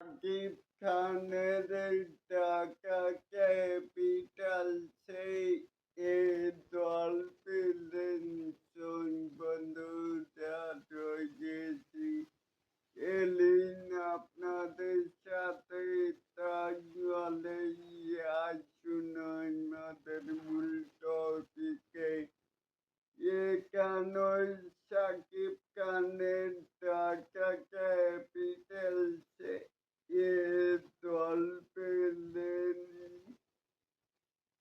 সাকিব খানের ঢাকা ক্যাপিটাল সেই এ দল পেলেন বন্ধুরা রয়েছি এলিন আপনাদের সাথে তাহলে আসুন আমাদের মূল টপিকে এখানে সাকিব খানের ঢাকা ক্যাপিটালসে এ দল পেলেন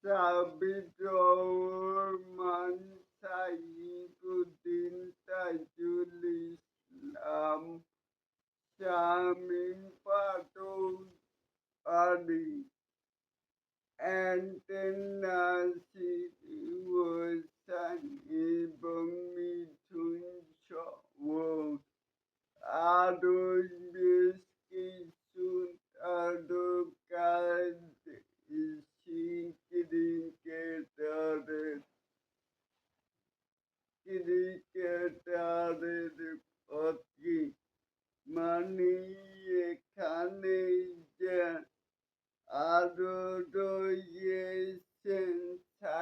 সাবির রহমান সাইফুদ্দিন তাজুল ইসলাম শামীম পাটুল আলী অ্যান্টেন নাসির হোসেন এবং মিঠুন সহ আরও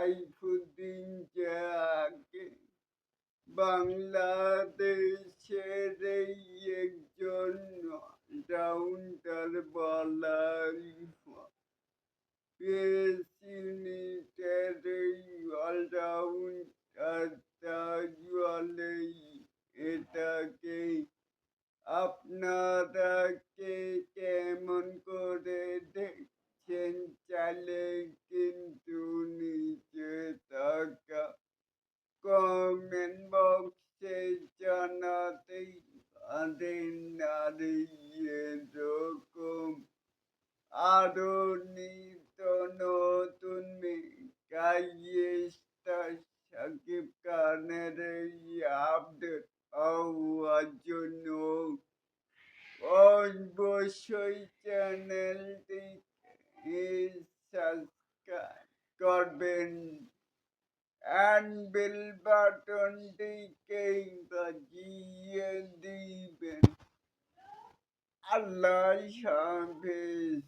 সাইফুদ্দিন জাহাকে বাংলাদেশের এই একজন রাউন্ডার বলার পেসিনিটের কমেন্ট বক্সে জানাতেই পারেন আর এরকম আরও নিত্য নতুন গাইস্টা সাকিব খানের এই আপডেট হওয়ার জন্য অবশ্যই চ্যানেলটি সাবস্ক্রাইব করবেন and Bill Barton decaying the GA Deepen. Allah Hafiz.